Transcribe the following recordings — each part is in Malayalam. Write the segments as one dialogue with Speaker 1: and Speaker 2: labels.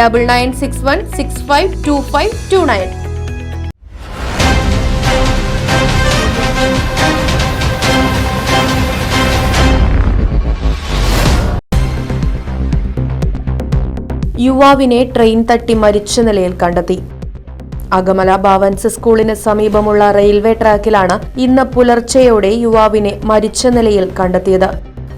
Speaker 1: double nine six one six five two five two nine യുവാവിനെ ട്രെയിൻ തട്ടി മരിച്ച നിലയിൽ കണ്ടെത്തി. അകമല ഭാവൻസ് സ്കൂളിന് സമീപമുള്ള റെയിൽവേ ട്രാക്കിലാണ് ഇന്ന് പുലർച്ചെയോടെ യുവാവിനെ മരിച്ച നിലയിൽ കണ്ടെത്തിയത്.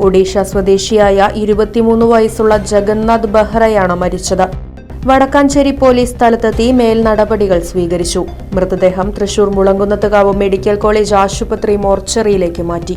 Speaker 1: ഒഡീഷ സ്വദേശിയായ ഇരുപത്തിമൂന്ന് വയസ്സുള്ള ജഗന്നാഥ് ബെഹ്റയാണ് മരിച്ചത്. വടക്കാഞ്ചേരി പോലീസ് സ്ഥലത്തെത്തി മേൽ നടപടികൾ സ്വീകരിച്ചു. മൃതദേഹം തൃശൂർ മുളങ്കുന്നത്തുകാവ് മെഡിക്കൽ കോളേജ് ആശുപത്രി മോർച്ചറിയിലേക്ക് മാറ്റി.